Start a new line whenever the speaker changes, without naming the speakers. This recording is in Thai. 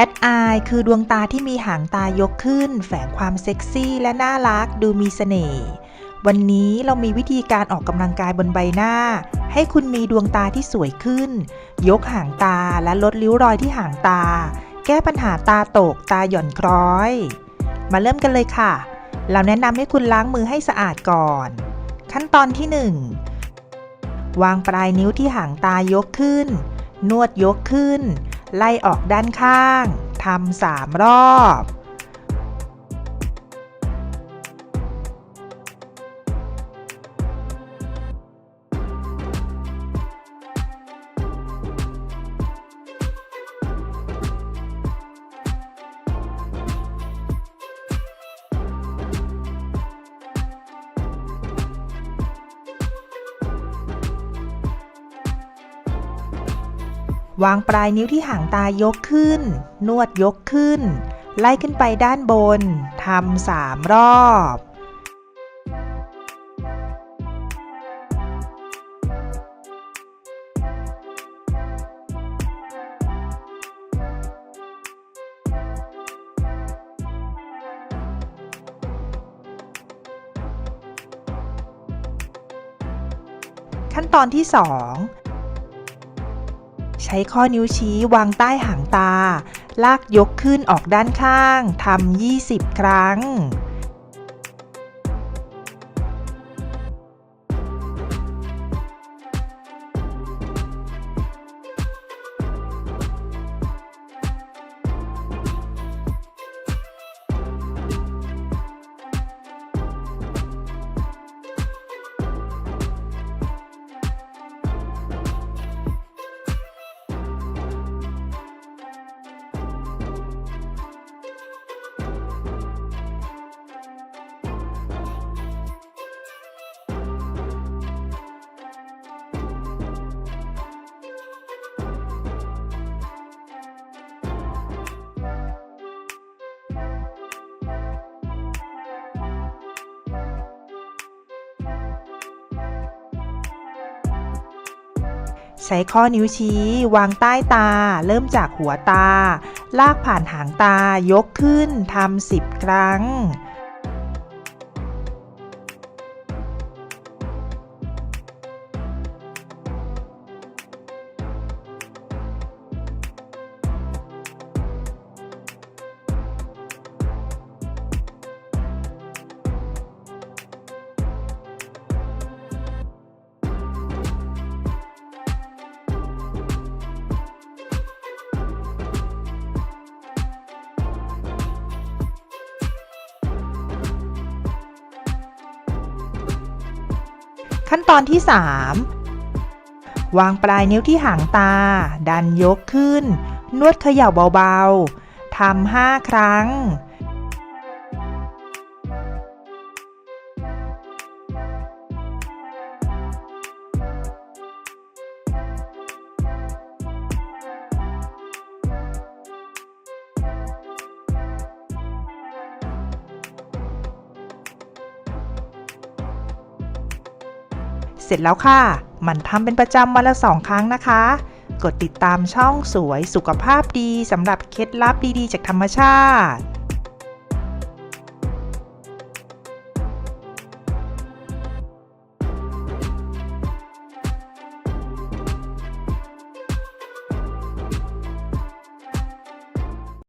Cat Eye คือดวงตาที่มีหางตายกขึ้น แฝงความเซ็กซี่และน่ารักดูมีเสน่ห์วันนี้เรามีวิธีการออกกำลังกายบนใบหน้า ให้คุณมีดวงตาที่สวยขึ้น ยกหางตาและลดริ้วรอยที่หางตา แก้ปัญหาตาตกตาหย่อนคล้อย มาเริ่มกันเลยค่ะ เราแนะนำให้คุณล้างมือให้สะอาดก่อน ขั้นตอนที่ 1 วางปลายนิ้วที่หางตายกขึ้น นวดยกขึ้น ไล่ออกด้านข้างทำสามรอบ วางปลายนิ้วที่หางตายกขึ้น นวดยกขึ้น ไล่ขึ้นไปด้านบน ทำสามรอบขั้นตอนที่ 2 ใช้ข้อนิ้วชี้วางใต้หางตา ลากยกขึ้นออกด้านข้างทำ20 ครั้ง ใช้ข้อนิ้วชี้ วางใต้ตา เริ่มจากหัวตา ลากผ่านหางตายกขึ้นทำ10ครั้ง ขั้นตอนที่ 3 วางปลายนิ้วที่หางตา ดันยกขึ้น นวดเขย่าเบาๆทำห้าครั้ง เสร็จแล้วค่ะ มันทำเป็นประจำวันละสองครั้งนะคะ กดติดตามช่องสวยสุขภาพดีสำหรับเคล็ดลับดีๆ จากธรรมชาติ